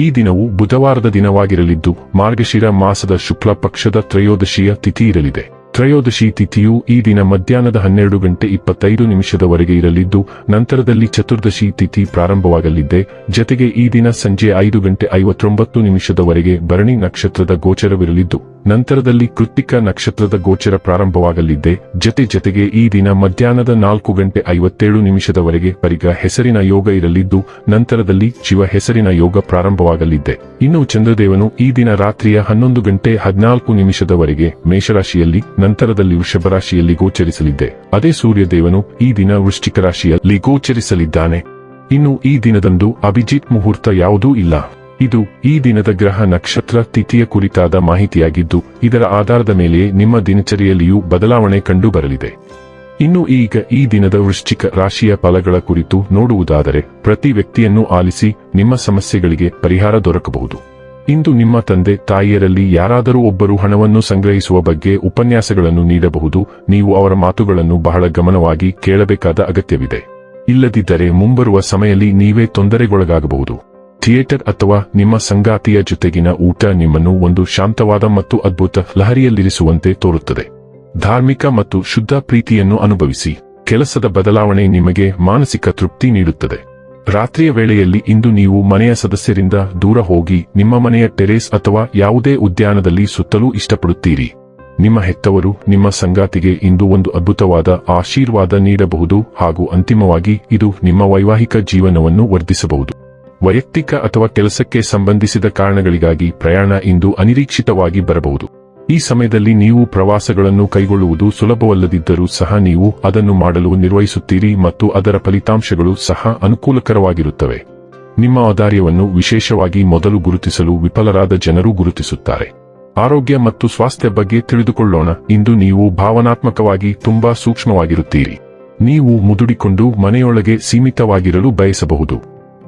ಈ ದಿನವು ಬುಧವಾರದ ದಿನವಾಗಿರಲಿದ್ದು ಮಾರ್ಗಶಿರ ಮಾಸದ ಶುಕ್ಲ ಪಕ್ಷದ ತ್ರಯೋದಶಿಯ ತಿಥಿ ಇರಲಿದೆ. ತ್ರಯೋದಶಿ ತಿಥಿಯು ಈ ದಿನ ಮಧ್ಯಾಹ್ನದ ಹನ್ನೆರಡು ಗಂಟೆ ಇಪ್ಪತ್ತೈದು ನಿಮಿಷದವರೆಗೆ ಇರಲಿದ್ದು, ನಂತರದಲ್ಲಿ ಚತುರ್ದಶಿ ತಿಥಿ ಪ್ರಾರಂಭವಾಗಲಿದೆ. ಜತೆಗೆ ಈ ದಿನ ಸಂಜೆ ಐದು ಗಂಟೆ ಐವತ್ತೊಂಬತ್ತು ನಿಮಿಷದವರೆಗೆ ಭರಣಿ ನಕ್ಷತ್ರದ ಗೋಚರವಿರಲಿದ್ದು, ನಂತರದಲ್ಲಿ ಕೃತ್ತಿಕ ನಕ್ಷತ್ರದ ಗೋಚರ ಪ್ರಾರಂಭವಾಗಲಿದೆ. ಜತೆ ಜತೆಗೆ ಈ ದಿನ ಮಧ್ಯಾಹ್ನದ ನಾಲ್ಕು ಗಂಟೆ ಐವತ್ತೇಳು ನಿಮಿಷದವರೆಗೆ ಪರಿಗ ಹೆಸರಿನ ಯೋಗ ಇರಲಿದ್ದು, ನಂತರದಲ್ಲಿ ಶಿವ ಹೆಸರಿನ ಯೋಗ ಪ್ರಾರಂಭವಾಗಲಿದೆ. ಇನ್ನು ಚಂದ್ರದೇವನು ಈ ದಿನ ರಾತ್ರಿಯ ಹನ್ನೊಂದು ಗಂಟೆ ಹದಿನಾಲ್ಕು ನಿಮಿಷದವರೆಗೆ ಮೇಷರಾಶಿಯಲ್ಲಿ ನಂತರದಲ್ಲಿ ವೃಷಭ ಗೋಚರಿಸಲಿದ್ದೆ. ಗೋಚರಿಸಲಿದೆ ಅದೇ ಸೂರ್ಯದೇವನು ಈ ದಿನ ವೃಶ್ಚಿಕ ರಾಶಿಯಲ್ಲಿ ಗೋಚರಿಸಲಿದ್ದಾನೆ. ಇನ್ನು ಈ ದಿನದಂದು ಅಭಿಜಿತ್ ಮುಹೂರ್ತ ಯಾವುದೂ ಇಲ್ಲ. ಇದು ಈ ದಿನದ ಗ್ರಹ ನಕ್ಷತ್ರ ತಿಥಿಯ ಕುರಿತಾದ ಮಾಹಿತಿಯಾಗಿದ್ದು, ಇದರ ಆಧಾರದ ಮೇಲೆ ನಿಮ್ಮ ದಿನಚರಿಯಲ್ಲಿಯೂ ಬದಲಾವಣೆ ಕಂಡುಬರಲಿದೆ. ಇನ್ನು ಈಗ ಈ ದಿನದ ವೃಶ್ಚಿಕ ರಾಶಿಯ ಫಲಗಳ ಕುರಿತು ನೋಡುವುದಾದರೆ, ಪ್ರತಿ ವ್ಯಕ್ತಿಯನ್ನು ಆಲಿಸಿ ನಿಮ್ಮ ಸಮಸ್ಯೆಗಳಿಗೆ ಪರಿಹಾರ ದೊರಕಬಹುದು. ಇಂದು ನಿಮ್ಮ ತಂದೆ ತಾಯಿಯರಲ್ಲಿ ಯಾರಾದರೂ ಒಬ್ಬರು ಹಣವನ್ನು ಸಂಗ್ರಹಿಸುವ ಬಗ್ಗೆ ಉಪನ್ಯಾಸಗಳನ್ನು ನೀಡಬಹುದು, ನೀವು ಅವರ ಮಾತುಗಳನ್ನು ಬಹಳ ಗಮನವಾಗಿ ಕೇಳಬೇಕಾದ ಅಗತ್ಯವಿದೆ. ಇಲ್ಲದಿದ್ದರೆ ಮುಂಬರುವ ಸಮಯದಲ್ಲಿ ನೀವೇ ತೊಂದರೆಗೊಳಗಾಗಬಹುದು. ಥಿಯೇಟರ್ ಅಥವಾ ನಿಮ್ಮ ಸಂಗಾತಿಯ ಜೊತೆಗಿನ ಊಟ ನಿಮ್ಮನ್ನು ಒಂದು ಶಾಂತವಾದ ಮತ್ತು ಅದ್ಭುತ ಲಹರಿಯಲ್ಲಿರಿಸುವಂತೆ ತೋರುತ್ತದೆ. ಧಾರ್ಮಿಕ ಮತ್ತು ಶುದ್ಧ ಪ್ರೀತಿಯನ್ನು ಅನುಭವಿಸಿ, ಕೆಲಸದ ಬದಲಾವಣೆ ನಿಮಗೆ ಮಾನಸಿಕ ತೃಪ್ತಿ ನೀಡುತ್ತದೆ. ರಾತ್ರಿಯ ವೇಳೆಯಲ್ಲಿ ಇಂದು ನೀವು ಮನೆಯ ಸದಸ್ಯರಿಂದ ದೂರ ಹೋಗಿ ನಿಮ್ಮ ಮನೆಯ ಟೆರೇಸ್ ಅಥವಾ ಯಾವುದೇ ಉದ್ಯಾನದಲ್ಲಿ ಸುತ್ತಲೂ ಇಷ್ಟಪಡುತ್ತೀರಿ. ನಿಮ್ಮ ಹೆತ್ತವರು ನಿಮ್ಮ ಸಂಗಾತಿಗೆ ಇಂದು ಒಂದು ಅದ್ಭುತವಾದ ಆಶೀರ್ವಾದ ನೀಡಬಹುದು ಹಾಗೂ ಅಂತಿಮವಾಗಿ ಇದು ನಿಮ್ಮ ವೈವಾಹಿಕ ಜೀವನವನ್ನು ವರ್ಧಿಸಬಹುದು. ವೈಯಕ್ತಿಕ ಅಥವಾ ಕೆಲಸಕ್ಕೆ ಸಂಬಂಧಿಸಿದ ಕಾರಣಗಳಿಗಾಗಿ ಪ್ರಯಾಣ ಇಂದು ಅನಿರೀಕ್ಷಿತವಾಗಿ ಬರಬಹುದು. ಈ ಸಮಯದಲ್ಲಿ ನೀವು ಪ್ರವಾಸಗಳನ್ನು ಕೈಗೊಳ್ಳುವುದು ಸುಲಭವಲ್ಲದಿದ್ದರೂ ಸಹ ನೀವು ಅದನ್ನು ಮಾಡಲು ನಿರ್ವಹಿಸುತ್ತೀರಿ ಮತ್ತು ಅದರ ಫಲಿತಾಂಶಗಳು ಸಹ ಅನುಕೂಲಕರವಾಗಿರುತ್ತವೆ. ನಿಮ್ಮ ಆದಾರ್ಯವನ್ನು ವಿಶೇಷವಾಗಿ ಮೊದಲು ಗುರುತಿಸಲು ವಿಫಲರಾದ ಜನರು ಗುರುತಿಸುತ್ತಾರೆ. ಆರೋಗ್ಯ ಮತ್ತು ಸ್ವಾಸ್ಥ್ಯ ಬಗ್ಗೆ ತಿಳಿದುಕೊಳ್ಳೋಣ. ಇಂದು ನೀವು ಭಾವನಾತ್ಮಕವಾಗಿ ತುಂಬಾ ಸೂಕ್ಷ್ಮವಾಗಿರುತ್ತೀರಿ. ನೀವು ಮುದುಡಿಕೊಂಡು ಮನೆಯೊಳಗೆ ಸೀಮಿತವಾಗಿರಲು ಬಯಸಬಹುದು.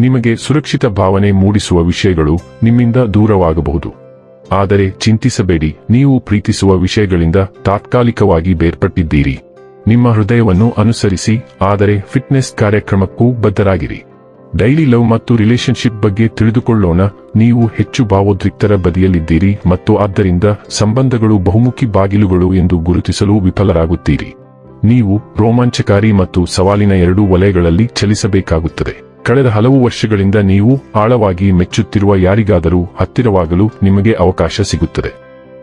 ನಿಮಗೆ ಸುರಕ್ಷಿತ ಭಾವನೆ ಮೂಡಿಸುವ ವಿಷಯಗಳು ನಿಮ್ಮಿಂದ ದೂರವಾಗಬಹುದು. ಆದರೆ ಚಿಂತಿಸಬೇಡಿ, ನೀವು ಪ್ರೀತಿಸುವ ವಿಷಯಗಳಿಂದ ತಾತ್ಕಾಲಿಕವಾಗಿ ಬೇರ್ಪಟ್ಟಿದ್ದೀರಿ. ನಿಮ್ಮ ಹೃದಯವನ್ನು ಅನುಸರಿಸಿ, ಆದರೆ ಫಿಟ್ನೆಸ್ ಕಾರ್ಯಕ್ರಮಕ್ಕೂ ಬದ್ಧರಾಗಿರಿ. ಡೈಲಿ ಲವ್ ಮತ್ತು ರಿಲೇಶನ್ಶಿಪ್ ಬಗ್ಗೆ ತಿಳಿದುಕೊಳ್ಳೋಣ, ನೀವು ಹೆಚ್ಚು ಭಾವೋದ್ರಿಕ್ತರ ಬದಿಯಲ್ಲಿದ್ದೀರಿ ಮತ್ತು ಆದ್ದರಿಂದ ಸಂಬಂಧಗಳು ಬಹುಮುಖಿ ಬಾಗಿಲುಗಳು ಎಂದು ಗುರುತಿಸಲು ವಿಫಲರಾಗುತ್ತೀರಿ. ನೀವು ರೋಮಾಂಚಕಾರಿ ಮತ್ತು ಸವಾಲಿನ ಎರಡೂ ವಲಯಗಳಲ್ಲಿ ಚಲಿಸಬೇಕಾಗುತ್ತದೆ. ಕಳೆದ ಹಲವು ವರ್ಷಗಳಿಂದ ನೀವು ಆಳವಾಗಿ ಮೆಚ್ಚುತ್ತಿರುವ ಯಾರಿಗಾದರೂ ಹತ್ತಿರವಾಗಲು ನಿಮಗೆ ಅವಕಾಶ ಸಿಗುತ್ತದೆ.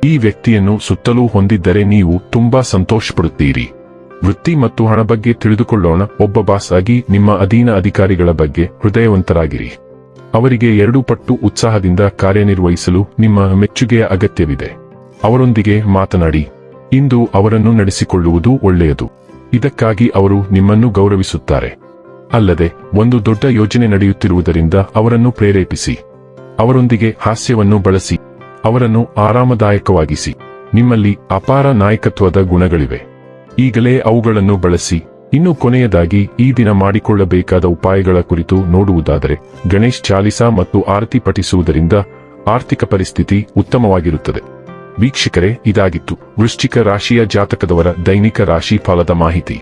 ಈ ವ್ಯಕ್ತಿಯನ್ನು ಸುತ್ತಲೂ ಹೊಂದಿದ್ದರೆ ನೀವು ತುಂಬಾ ಸಂತೋಷಪಡುತ್ತೀರಿ. ವೃತ್ತಿ ಮತ್ತು ಹಣ ಬಗ್ಗೆ ತಿಳಿದುಕೊಳ್ಳೋಣ. ಒಬ್ಬ ಬಾಸ್ ಆಗಿ ನಿಮ್ಮ ಅಧೀನ ಅಧಿಕಾರಿಗಳ ಬಗ್ಗೆ ಹೃದಯವಂತರಾಗಿರಿ. ಅವರಿಗೆ ಎರಡು ಪಟ್ಟು ಉತ್ಸಾಹದಿಂದ ಕಾರ್ಯನಿರ್ವಹಿಸಲು ನಿಮ್ಮ ಮೆಚ್ಚುಗೆಯ ಅಗತ್ಯವಿದೆ. ಅವರೊಂದಿಗೆ ಮಾತನಾಡಿ. ಇಂದು ಅವರನ್ನು ನಡೆಸಿಕೊಳ್ಳುವುದು ಒಳ್ಳೆಯದು. ಇದಕ್ಕಾಗಿ ಅವರು ನಿಮ್ಮನ್ನು ಗೌರವಿಸುತ್ತಾರೆ. ಅಲ್ಲದೆ ಒಂದು ದೊಡ್ಡ ಯೋಜನೆ ನಡೆಯುತ್ತಿರುವುದರಿಂದ ಅವರನ್ನು ಪ್ರೇರೇಪಿಸಿ. ಅವರೊಂದಿಗೆ ಹಾಸ್ಯವನ್ನು ಬಳಸಿ. ಅವರನ್ನು ಆರಾಮದಾಯಕವಾಗಿಸಿ. ನಿಮ್ಮಲ್ಲಿ ಅಪಾರ ನಾಯಕತ್ವದ ಗುಣಗಳಿವೆ. ಈಗಲೇ ಅವುಗಳನ್ನು ಬಳಸಿ. ಇನ್ನು ಕೊನೆಯದಾಗಿ ಈ ದಿನ ಮಾಡಿಕೊಳ್ಳಬೇಕಾದ ಉಪಾಯಗಳ ಕುರಿತು ನೋಡುವುದಾದರೆ ಗಣೇಶ್ ಚಾಲಿಸಾ ಮತ್ತು ಆರತಿ ಪಠಿಸುವುದರಿಂದ ಆರ್ಥಿಕ ಪರಿಸ್ಥಿತಿ ಉತ್ತಮವಾಗಿರುತ್ತದೆ. ವೀಕ್ಷಕರೇ, ಇದಾಗಿತ್ತು ವೃಶ್ಚಿಕ ರಾಶಿಯ ಜಾತಕದವರ ದೈನಿಕ ರಾಶಿ ಫಲದ ಮಾಹಿತಿ.